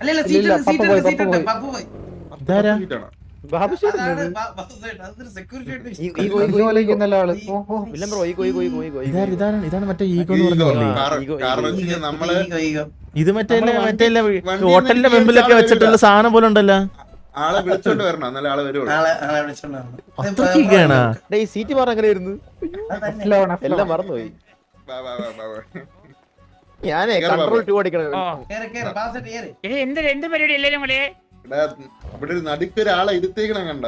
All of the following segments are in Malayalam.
അല്ലല്ല സീറ്റ് സീറ്റ് സീറ്റ് മറ്റേ ഇത് മറ്റേ മറ്റേ ഹോട്ടലിന്റെ മുമ്പിലൊക്കെ വെച്ചിട്ടുള്ള സാധനം പോലെ ഉണ്ടല്ലോ. ആളെ വിളിച്ചോണ്ട് വരണം എന്നാലും ആളെ സീറ്റ് മാറാൻ എല്ലാം മറന്നുപോയി. ഞാനേ കൺട്രോൾ ടു അടിക്കണം എന്ത് എന്ത് പരിപാടി എല്ലാരും കൂടെ ഇവിടെ ഒരു നടുക്ക് ഒരാളെ ഇരുത്തേക്കണം കണ്ട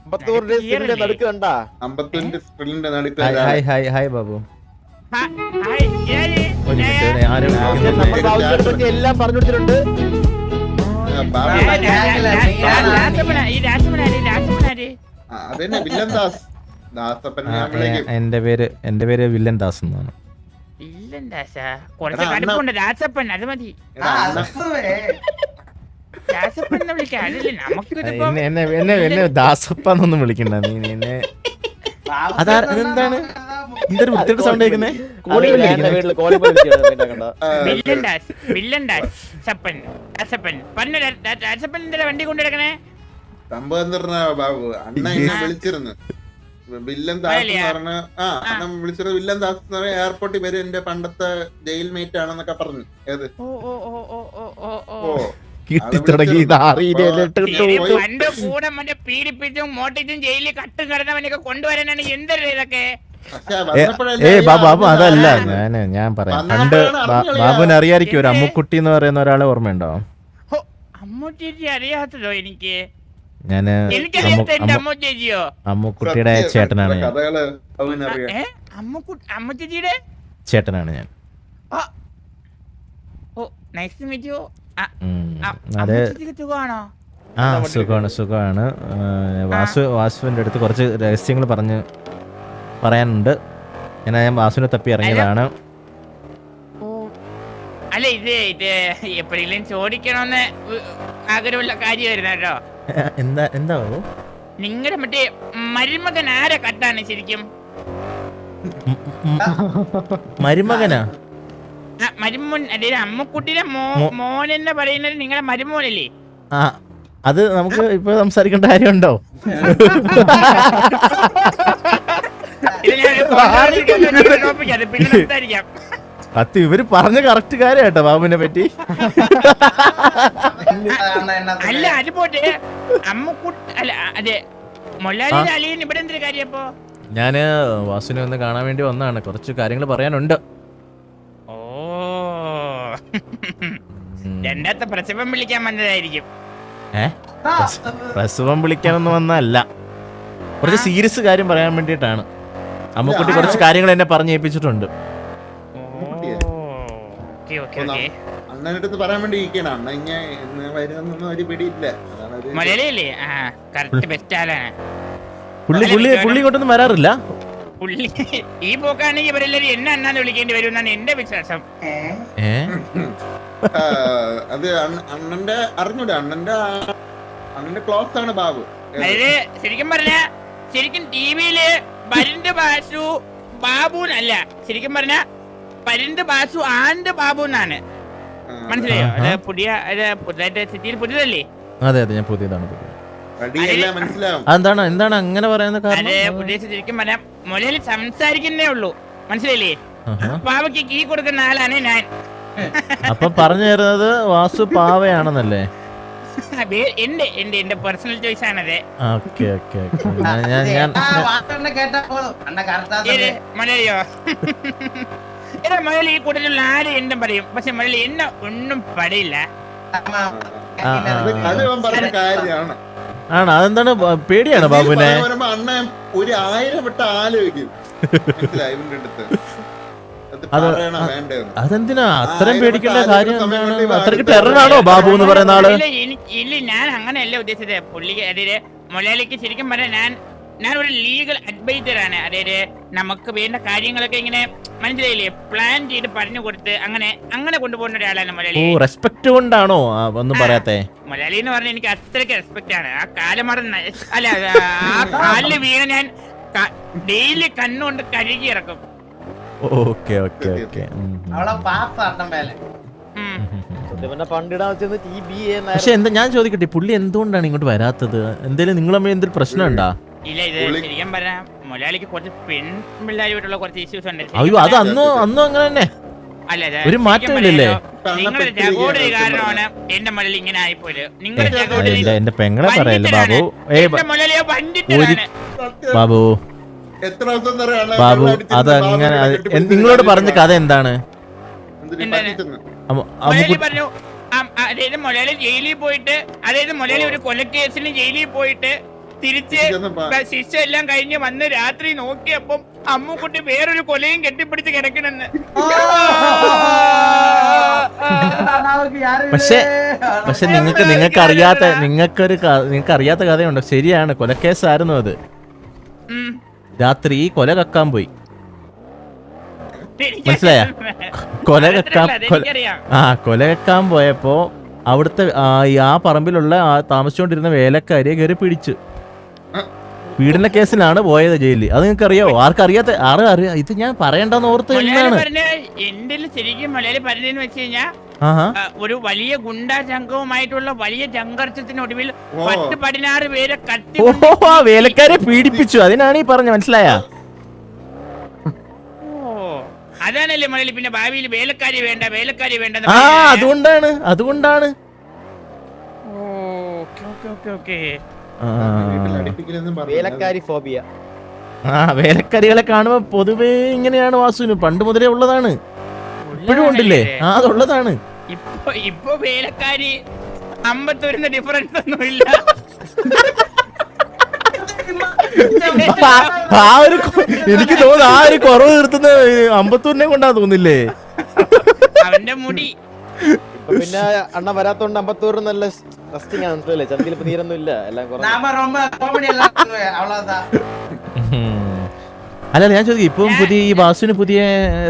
അമ്പത്തൂറിന്റെ നടുക്ക് കണ്ട അമ്പത്തൂരിന്റെ സ്പ്രിലിന്റെ നടുക്ക് ഹായ് ഹായ് ഹായ് ബാബു എല്ലാം പറഞ്ഞു എന്റെ പേര് എന്റെ പേര് വില്ലൻ ദാസ് എന്നാണ് ഇല്ലെന്താ സാ, കുറച്ച് എടാ, അണ്ണ- കടുപ്പുണ്ട് രാസപ്പൻ അത് മതി. എടാ, അണ്ണ- രാസപ്പൻ എന്ന് വിളിക്കാം അതല്ലേ നമുക്കിതിപ്പം എന്നെ എന്നെ എന്നെ എന്നെ ദാസപ്പ എന്നൊന്നും വിളിക്കണ്ട. നീ നീ എന്നെ അതാ- ഇതെന്താണ്? എന്തൊരു വൃത്തിയുടെ സൗണ്ട് കേൾക്കുന്നേ? കോളി വീട്ടിൽ കോളി പോയി വിളിക്കുകയാണ് കണ്ട? ആ, വില്ലൻ ഡാസ് വില്ലൻ ഡാസ് സപ്പൻ രാസപ്പൻ. പറഞ്ഞു രാസപ്പൻ എന്തിനാ വണ്ടി കൊണ്ടുനടക്കണേ? സംഭവം എന്ന് പറഞ്ഞാ ബാബു അണ്ണ എന്നെ വിളിച്ചിരുന്നു. വില്ലൻ ദാസ് പറഞ്ഞ ആ നമ്മൾ വിളിച്ചത് വില്ലൻ ദാസ് എന്ന് പറഞ്ഞ എയർപോർട്ടിൽ വരും എന്റെ പണ്ടത്തെ ജയിൽ മേറ്റ് ആണെന്നൊക്കെ പറഞ്ഞു. ഏത്? ഓ കൂടെ ജയിലിൽ ഏ അതല്ല ഞാൻ ഞാൻ പറയാം. പണ്ട് ബാബുവിന് ഒരു അമ്മുക്കുട്ടി എന്ന് പറയുന്ന ഒരാളെ ഓർമ്മയുണ്ടോ? അമ്മുട്ടി അറിയാത്തതോ എനിക്ക്? ഞാൻ അമ്മുക്കുട്ടിയുടെ ചേട്ടനാണ് അമ്മുക്കുട്ടിയുടെ ചേട്ടനാണ് ഞാൻ. അതെ ആ സുഖമാണ് സുഖമാണ്. വാസു വാസുവിന്റെ അടുത്ത് കുറച്ച് രഹസ്യങ്ങൾ പറഞ്ഞ് പറയാനുണ്ട്. ഞാൻ ഞാൻ വാസുവിനെ തപ്പി ഇറങ്ങിയതാണ്. അല്ല? ഇത് ഇത് എപ്പോഴെങ്കിലും ചോദിക്കണമെന്ന് ആഗ്രഹമുള്ള കാര്യമായിരുന്നു കേട്ടോ. എന്താ എന്താ നിങ്ങളുടെ മറ്റേ മരുമകൻ ആരെ കട്ടാണ് ശരിക്കും? മരുമകനാ? ആ, മരുമോൻ അല്ലെ അമ്മക്കുട്ടിയുടെ മോ മോ- മോൻ എന്ന് പറയുന്നത് നിങ്ങളുടെ മരുമോനല്ലേ? ആ അത് നമുക്ക് ഇപ്പൊ സംസാരിക്കേണ്ട കാര്യമുണ്ടോ? ഇത് ഞാൻ ഒരു controversial ആയിട്ടുള്ള topic ആണ്. പിന്നെ സംസാരിക്കാം. അത് ഇവർ പറഞ്ഞ കറക്റ്റ് കാര്യ കേട്ടോ ബാബുവിനെ പറ്റി. അല്ല അത് പോട്ടെ. അമ്മക്കുട്ടി അല്ല അതെ മൊല്ലാലി അലിയൻ ഇവിടെ എന്തൊരു കാര്യം അപ്പോ? ഞാൻ വാസുവിനെ ഒന്ന് കാണാൻ വേണ്ടി വന്നാണ് കുറച്ച് കാര്യങ്ങൾ പറയാനുണ്ട്. ഓ. രണ്ടാമത്തെ പ്രസവം വിളിക്കാൻ വന്നതായിരിക്കും. ഏ? പ്രസവം വിളിക്കാനൊന്നും വന്നല്ല കുറച്ച് സീരിയസ് കാര്യം പറയാൻ വേണ്ടിയിട്ടാണ്. അമ്മക്കുട്ടി കുറച്ച് കാര്യങ്ങൾ എന്നെ പറഞ്ഞു ഓ ഓക്കെ ഓക്കെ ഓക്കെ. അണ്ണന്റെ അടുത്ത് പറയാൻ വേണ്ടി ഇരിക്കണം അണ്ണ ഇങ്ങനെ വരുന്നൊന്നും ഒരു പിടിയില്ല. മലയാളിയല്ലേ? ആ കറക്റ്റ് ബെസ്റ്റ് ആളാണ്. പുള്ളി പുള്ളി പുള്ളി ഇങ്ങോട്ടൊന്നും വരാറില്ല? പുള്ളി ഈ പോക്കാണെങ്കിൽ ഇവരെല്ലാരും എന്നെ അണ്ണാന്ന് വിളിക്കേണ്ടി വരും. എന്നാണ് എന്റെ വിശ്വാസം. അത് അണ്ണന്റെ അറിഞ്ഞൂടെ? അണ്ണന്റെ അണ്ണന്റെ ക്ലോസ് ആണ് ബാബു. അതായത് ശരിക്കും പറഞ്ഞ ശരിക്കും ടിവിയിൽ പരിന്ത് ബാസു ബാബു അല്ല ശരിക്കും പറഞ്ഞ പരിന്ത് ബാസു ആൻഡ് ബാബു എന്നാണ് മനസ്സിലായോ. അത് പുതിയ അത് പുതുതായിട്ട് സിറ്റിയിൽ പുതിയതല്ലേ? അതെ അതെ ഞാൻ പുതിയതാണ് പുതിയത് അതെന്താണ് എന്താണ് അങ്ങനെ പറയുന്ന അത് കാരണം പുതിയ മുലയിൽ സംസാരിക്കുന്നേ ഉള്ളൂ. മനസ്സിലായില്ലേ? ആഹാ. പാവയ്ക്ക് കീ കൊടുക്കുന്ന ആളാണ് ഞാൻ. അപ്പൊ പറഞ്ഞു തരുന്നത് വാസു പാവയാണെന്നല്ലേ? വേ- എന്റെ എന്റെ എന്റെ പേഴ്സണൽ ചോയ്സ് ആണത്. Okay okay okay. ഞാൻ ഞാൻ ഞാൻ ആ, വാസണ്ണ കേട്ടാ പോതും. അണ്ണ കറക്റ്റാ ഏത്? മലയാളിയോ ഏതാ മുതൽ ഈ കൂട്ടത്തിലുള്ള ആര് എന്തും പറയും. പക്ഷെ മുതൽ എന്നെ ഒന്നും പറയില്ല. അത് പറഞ്ഞ കാര്യമാണ്. ആണ്? അതെന്താണ് ബ- പേടിയാണ് ബാബുവിനെ? ഇതിൽ പറയുമ്പോ അണ്ണൻ ഒരു ആയിരം വട്ടം ആലോചിക്കും. മനസ്സിലായി? ഇവന്റെ അടുത്ത്. അത് അത് പറയണോ വേണ്ടതെന്ന് അതെന്തിനാ? അത്രയും പേടിക്കേണ്ട കാര്യം എന്താണ്? അത്രയ്ക്ക് ടെററാണോ ബാബു എന്ന് പറയുന്ന ആൾ? ഇല്ല ഇല്ല ഞാൻ അങ്ങനെയല്ല ഉദ്ദേശിച്ചത്. പുള്ളിക്ക് അതായത് മലയാളിക്ക് ശരിക്കും പറഞ്ഞാൽ ഞാൻ ഞാൻ ഒരു ലീഗൽ അഡ്വൈസറാണ് അതായത് നമുക്ക് വേണ്ട കാര്യങ്ങളൊക്കെ ഇങ്ങനെ മനസ്സിലായില്ലേ? പ്ലാൻ ചെയ്ത് പറഞ്ഞു കൊടുത്ത് അങ്ങനെ അങ്ങനെ കൊണ്ടുപോകുന്ന ഒരാളാണ് ഓ മലയാളി റെസ്പെക്ട് കൊണ്ടാണോ? ആ, ഒന്നും പറയാത്തെ. മലയാളി എന്ന് പറഞ്ഞാൽ എനിക്ക് അത്രയ്ക്ക് റെസ്പെക്ട് ആണ്. ആ കാലമറ അല്ല ആ കാലിൽ വീണ ഞാൻ ഡെയിലി കണ്ണുകൊണ്ട് കഴുകി ഇറക്കും. ഓക്കെ ഓക്കെ ഓക്കെ അവളെ പാപ്പ മേലെ. ഉം. പണ്ടിടാൻ ടി ബി പക്ഷെ എന്താ ഞാൻ ചോദിക്കട്ടെ പുള്ളി എന്തുകൊണ്ടാണ് ഇങ്ങോട്ട് വരാത്തത്? എന്തേലും നിങ്ങൾ തമ്മിൽ എന്തെങ്കിലും പ്രശ്നമുണ്ടാ? ഇല്ല ഇത് ശരിക്കും പറഞ്ഞാൽ മൊലാലിക്ക് കുറച്ച് പെൺ പിള്ളേരുമായിട്ടുള്ള കുറച്ച് ഇഷ്യൂസ് ഉണ്ട്. അയ്യോ അത് അന്നും അന്നും അങ്ങനെ തന്നെ. അല്ല ഒരു മാറ്റമില്ലല്ലേ ജഗോടരി എന്റെ പെങ്ങളെ പറയല്ലേ ബാബു? ഏ ബാബു. ബാബു അത് അങ്ങനെ നിങ്ങളോട് പറഞ്ഞ കഥ എന്താണ്? അതായത് മൊലാലി ജയിലിൽ പോയിട്ട് അതായത് മൊലാലി ഒരു കൊലക്കേസിന് ജയിലിൽ പോയിട്ട് തിരിച്ച് ശിക്ഷ എല്ലാം കഴിഞ്ഞ് വന്ന് രാത്രി നോക്കിയപ്പം അമ്മുക്കുട്ടി വേറൊരു കൊലയും കെട്ടിപ്പിടിച്ച് കിടക്കണെന്ന്. പക്ഷേ പക്ഷെ നിങ്ങൾക്ക് നിങ്ങൾക്ക് അറിയാത്ത നിങ്ങൾക്കൊരു നിങ്ങൾക്ക് അറിയാത്ത കഥയുണ്ട്. ശരിയാണ് കൊലക്കേസായിരുന്നു അത്. രാത്രി കൊല കക്കാൻ പോയി. മനസ്സിലായ? കൊല കക്കാൻ. ആ കൊല കക്കാൻ പോയപ്പോ അവിടുത്തെ ആ, ആ പറമ്പിലുള്ള ആ താമസിച്ചുകൊണ്ടിരുന്ന വേലക്കാരിയെ കയറി പിടിച്ചു. പീഡന കേസിലാണ് പോയത് ജയിലിൽ. അത് നിങ്ങൾക്ക് അറിയാവോ ആർക്കറിയാത്ത ആറ് അറിയാ ഇത് ഞാൻ പറയണ്ടെന്ന് ഓർത്ത് എന്റെ ശരിക്കും മലയാളി പറഞ്ഞതെന്ന് വെച്ച് കഴിഞ്ഞാൽ ആഹാ. ഒരു വലിയ ഗുണ്ടാ സംഘവുമായിട്ടുള്ള വലിയ സംഘർഷത്തിനൊടുവിൽ ഓ. പത്ത് പതിനാറ് പേരെ കത്തി ഓഹോ വേലക്കാരെ പീഡിപ്പിച്ചു. അതിനാണ് ഈ പറഞ്ഞ മനസ്സിലായ? അതാണല്ലേ മലയാളി പിന്നെ ഭാവിയിൽ വേലക്കാരി വേണ്ട വേലക്കാരി വേണ്ട ആ അതുകൊണ്ടാണ് അതുകൊണ്ടാണ്. ഓക്കെ ഓക്കെ ഓക്കെ പറഞ്ഞു. വേലക്കാരി ഫോബിയ. ആ വേലക്കാരികളെ കാണുമ്പോ പൊതുവേ ഇങ്ങനെയാണ് വാസുവിന്. പണ്ട് മുതലേ ഉള്ളതാണ്. ഇപ്പോഴും ഉണ്ടല്ലേ? ആ അതുള്ളതാണ്. ഇപ്പൊ ഇപ്പൊ വേലക്കാരി അമ്പത്തൂരിന്ന് ഡിഫറൻസ് ഒന്നും ഇല്ല. ആ ഒരു എനിക്ക് തോന്നുന്നു ആ ഒരു കുറവ് തീർത്തുന്ന അമ്പത്തൂരിനെ കൊണ്ടാ തോന്നില്ലേ അവന്റെ മുടി പിന്നെ അണ്ണ വരാത്തോണ്ട് അമ്പത്തൂർ നല്ല റെസ്റ്റിംഗ് ആണ് മനസ്സിലല്ലേ ചന്തിയിൽ ഇപ്പൊ നീരൊന്നും ഇല്ല എല്ലാം അല്ല ഞാൻ ചോദിക്കും ഇപ്പം പുതിയ ഈ ബാസുവിന് പുതിയ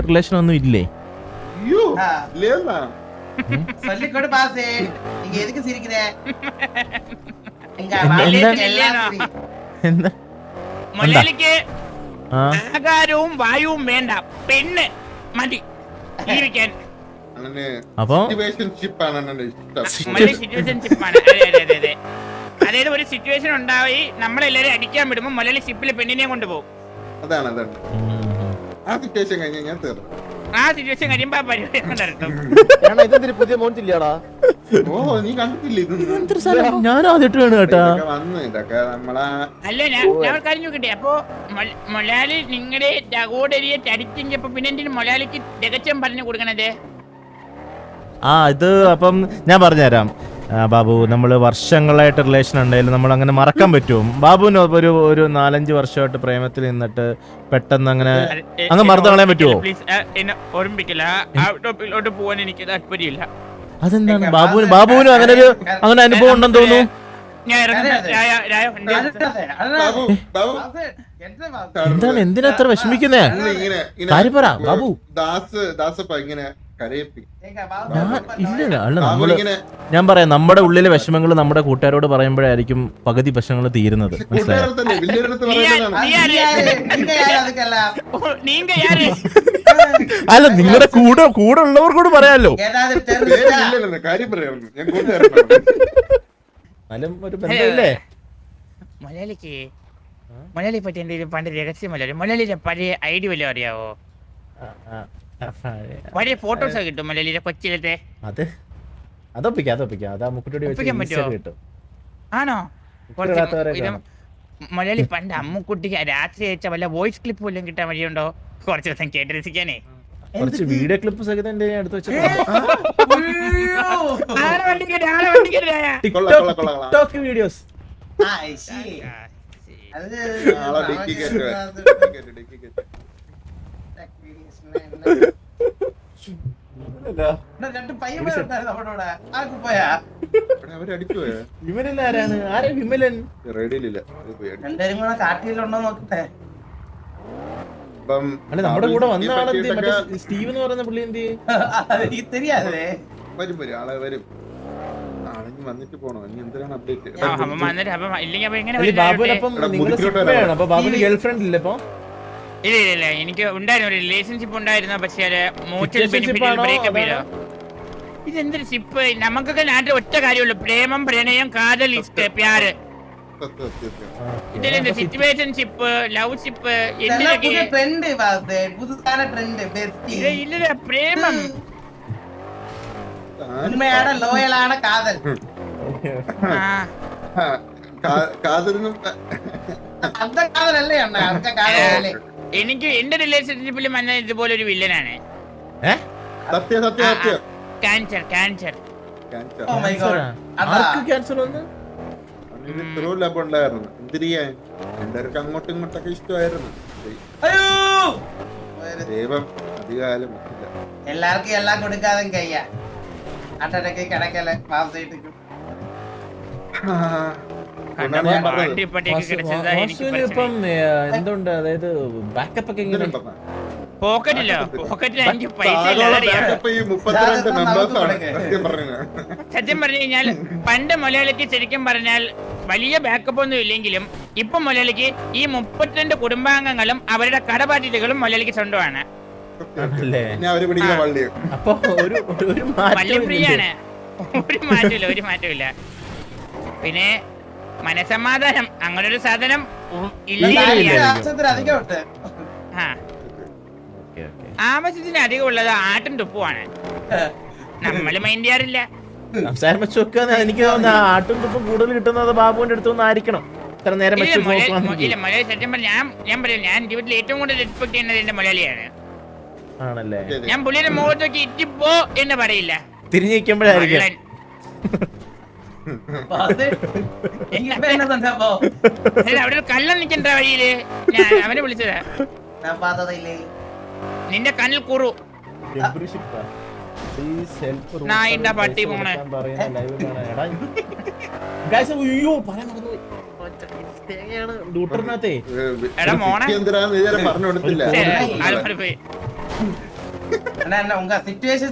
റിലേഷൻ ഒന്നും ഇല്ലേ? മലയാളിക്ക് വായുവും വേണ്ട. പെണ്ണ് മതി. ജീവിക്കാൻ. അപ്പൊ അതായത് ഒരു സിറ്റുവേഷൻ ഉണ്ടായി നമ്മളെല്ലാരും അടിക്കാൻ വിടുമ്പോ മലയാളി ഷിപ്പിൽ പെണ്ണിനെ കൊണ്ടുപോകും. അതാണ് അതാണ്. ആ സിറ്റുവേഷൻ കഴിഞ്ഞ് ഞാൻ തീർന്നു. ആ സിറ്റുവേഷൻ കഴിയുമ്പോ ആ പരിപാടി നടത്തും കാരണം ഇതെന്തിന് പുതിയ ഓ നീ കണ്ടിട്ടില്ല ഞാൻ ആദ്യമായിട്ട് വേണം കേട്ടാ. ഇതൊക്കെ വന്ന് ഇതൊക്കെ നമ്മളാ അല്ല ഞാൻ ഞാൻ കാര്യം അപ്പൊ മൊലാലി നിങ്ങളുടെ ഡകോടരിയെ ചടിച്ചെങ്കിയപ്പോ പിന്നെ എന്തിനു മൊലാലിക്ക് രഹസ്യം പറഞ്ഞു കൊടുക്കണത്? ആ ഇത് അപ്പം ഞാൻ പറഞ്ഞുതരാം. ബാബു നമ്മൾ വർഷങ്ങളായിട്ട് റിലേഷൻ ഉണ്ടായാലും നമ്മൾ അങ്ങനെ മറക്കാൻ പറ്റുമോ ബാബുവിന് ഒരു ഒരു നാലഞ്ച് വർഷമായിട്ട് പ്രേമത്തിൽ നിന്നിട്ട് പെട്ടെന്ന് അങ്ങനെ അങ്ങ് മറന്നു കളയാൻ പറ്റുമോ അതെന്താണ്? ബാബുവിന് ബാബുവിന് അങ്ങനെ ഒരു അങ്ങനെ അനുഭവം ഉണ്ടെന്ന് തോന്നുന്നു. എന്താണ്? എന്തിനാ അത്ര വിഷമിക്കുന്നേ? കാര്യം പറ ബാബു. ദാസ് ദാസ് ഇങ്ങനെ ഞാൻ പറയാം നമ്മുടെ ഉള്ളിലെ വിഷമങ്ങൾ നമ്മുടെ കൂട്ടുകാരോട് പറയുമ്പോഴായിരിക്കും പകുതി വിഷമങ്ങൾ തീരുന്നത്. അല്ല നിങ്ങളുടെ കൂടെ കൂടെ ഉള്ളവർക്കോട് പറയാലോ. മലയാളിക്ക് മലയാളി പറ്റി എന്റെ പണ്ട് രഹസ്യം മലയാളി മലയാളിയുടെ പഴയ ഐഡിയ വല്ലതും അറിയാവോ? പഴയ ഫോട്ടോസ് കിട്ടും മലയാളിയുടെ കൊച്ചിലത്തെ. അത്? അതൊപ്പിക്കാം അതൊപ്പിക്കാം. അതാ മുക്കുട്ടി വെച്ച്? കിട്ടും. ആണോ. മലയാളി പണ്ട് അമ്മുക്കുട്ടിക്ക് രാത്രി അയച്ച വല്ല വോയിസ് ക്ലിപ്പ് പോലും കിട്ടാൻ വഴിയുണ്ടോ? കുറച്ച് ദിവസം കേട്ടിരിക്കാനേ കുറച്ച് വീഡിയോ ക്ലിപ്പ് സഹിതം എന്റെ കൊള്ളാം. TikTok videos. അത് ഇവനെല്ലാരാണ് ആരാ വിമലൻ? നോക്കട്ടെ. നമ്മുടെ കൂടെ വന്ന സ്റ്റീവ് എന്ന് പറയുന്ന പുള്ളി എന്ത് വരും വരും. ആളെ വരും. വന്നിട്ട് പോണോ. ഇനി എന്തിനാണ് അപ്ഡേറ്റ് ഗേൾഫ്രണ്ട് ഇല്ലേ ഇപ്പൊ? ഇല്ല എനിക്ക് ഉണ്ടായിരുന്നു ഒരു റിലേഷൻഷിപ്പ് ഉണ്ടായിരുന്ന പക്ഷേ ബ്രേക്കപ്പ് ഇതെന്തൊരു സിപ്പ് നമുക്കൊക്കെ നാട്ടിൽ ഒറ്റ കാര്യമുള്ളൂ പ്രേമം പ്രണയം കാതൽ ഇഷ്ട പ്യാര് സിറ്റുവേഷൻഷിപ്പ് ലവ് പ്രേമം. കാതലിനും എനിക്ക് എന്റെ റിലേഷൻഷിപ്പിൽ മഞ്ഞ ഇതുപോലെ ഒരു വില്ലനാണ്. ക്യാൻസർ ക്യാൻസർ ആർക്ക് വന്നു? എല്ലാവർക്കും ഇങ്ങോട്ടൊക്കെ എല്ലാവർക്കും എല്ലാം വാസുവിന് ഇപ്പം ഏ, എന്തുണ്ട്? അതായത് ബാക്കപ്പ് ഒക്കെ എങ്ങനെ പോക്കറ്റിൽ എനിക്ക് പൈസ സത്യം പറഞ്ഞു കഴിഞ്ഞാൽ. പണ്ട് മലയാളിക്ക് ശരിക്കും പറഞ്ഞാൽ വലിയ ബാക്കപ്പ് ഒന്നും ഇല്ലെങ്കിലും ഇപ്പൊ മലയാളിക്ക് ഈ മുപ്പത്തിരണ്ട് കുടുംബാംഗങ്ങളും അവരുടെ കടബാധ്യതകളും മലയാളിക്ക് സ്വന്തമാണ്. അപ്പൊ ഒരു ഒരു- ഒരു മാറ്റം വലിയ ഫ്രീ ആണ് ഒരു മാറ്റമില്ല ഒരു മാറ്റമില്ല പിന്നെ മനസമാധാനം അങ്ങനെ ഒരു സാധനം ആവശ്യത്തിന് അധികം ഉള്ളത് ആട്ടും തുപ്പുമാണ്. നമ്മൾ മൈൻഡ് ചെയ്യാറില്ല. സംസാരം വെച്ച് നോക്കുക എനിക്ക് ആട്ടും തുപ്പും കൂടുതൽ കിട്ടുന്നത് ബാബുവിന്റെ അടുത്ത് നിന്ന് ആയിരിക്കണം. ഇത്ര നേരം ഞാൻ ഞാൻ ഞാൻ ഏറ്റവും കൂടുതൽ എന്റെ ആണല്ലേ? ഞാൻ പുള്ളിയുടെ മുഖത്ത് ഇറ്റിപ്പോ എന്ന് പറയില്ല. തിരിഞ്ഞിരിക്കുമ്പോഴായിരിക്കും അവിടെ ഒരു കള്ളൻ നിക്കണ്ട വഴിയിൽ. ഞാൻ അവനെ വിളിച്ചതാ. നിന്റെ കണ്ണിൽ കുറു. നായിന്റെ പട്ടി പോണേ. ഡൂട്ടറിനകത്തെ. എടാ മോണെ പറഞ്ഞു കൊടുത്തില്ല. സിറ്റുവേഷൻ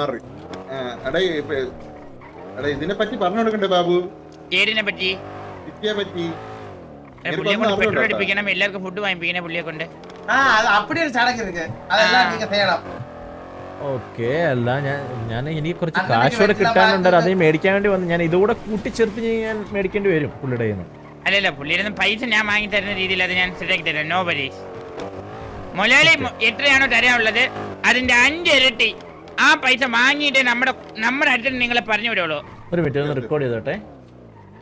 മാറി. അടേ എടാ ഇപ്പൊ എടാ ഇതിനെ പറ്റി പറഞ്ഞു കൊടുക്കണ്ടേ ബാബു ഏതിനെ പറ്റി വിദ്യയെ പറ്റി ഏ, എനിക്കൊന്നും പുള്ളിയെ കൊണ്ട് പെട്രോൾ അറിഞ്ഞൂടാ. അടിപ്പിക്കണം എല്ലാവർക്കും ഫുഡ് വാങ്ങിപ്പിക്കണം പുള്ളിയെ കൊണ്ട് ஆ அது அப்படி ஒரு சடங்கு இருக்கு அதெல்லாம் நீங்க செய்யலாம் ഓക്കെ അല്ല ഞാൻ ഞാൻ എനിക്ക് കുറച്ച് അങ്ങനെ കാശോടെ വെച്ചിട്ട് കിട്ടാനുണ്ട് ബാക്കിൽ- അതേ മേടിക്കാൻ വേണ്ടി വന്നു ഞാൻ ഇതുകൂടെ കൂട്ടിച്ചേർത്ത് ഞാൻ മേടിക്കേണ്ടി വരും പുള്ളിയുടെ കയ്യിൽ നിന്ന് അല്ലല്ല പുള്ളിയുടെ നിന്ന് പൈസ ഞാൻ വാങ്ങി തരുന്ന രീതിയിൽ അത് ഞാൻ സെറ്റാക്കി തരാം നോ പരീസ് മൊലാളി മൊ- എത്രയാണോ തരാനുള്ളത് അതിന്റെ അഞ്ച് ഇരട്ടി ആ പൈസ വാങ്ങിയിട്ട് നമ്മുടെ നമ്മുടെ അടുത്ത് നിങ്ങളെ പറഞ്ഞു വിടുള്ളൂ. ഒരു മിനിറ്റ് ഒന്ന് റെക്കോർഡ് ചെയ്തോട്ടെ.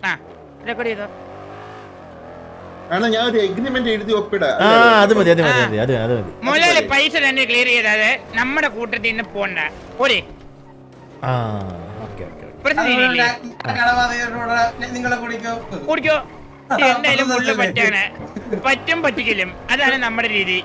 ആ റെക്കോർഡ് ചെയ്തോ. ആണ് ഞാൻ ഒരു എഗ്രിമെന്റ് എഴുതി ഒപ്പിടാ. ആ അത് മതി അത് മതി അത് മതി, അത് മതി. മൊലാളി പൈസ തന്നെ ക്ലിയർ ചെയ്താതെ നമ്മുടെ കൂട്ടത്തിൽ നിന്ന് പോണ്ട. പോരെ? ആ ഓക്കെ ഓക്കെ പ്രശ്നം ഇല്ലേ? കടബാധയോട് നിങ്ങളെ കുടിക്കും? കുടിക്കോ. എന്തായാലും പുള്ളി പറ്റാണ് പറ്റും പറ്റിക്കലും. അതാണ് നമ്മുടെ രീതി.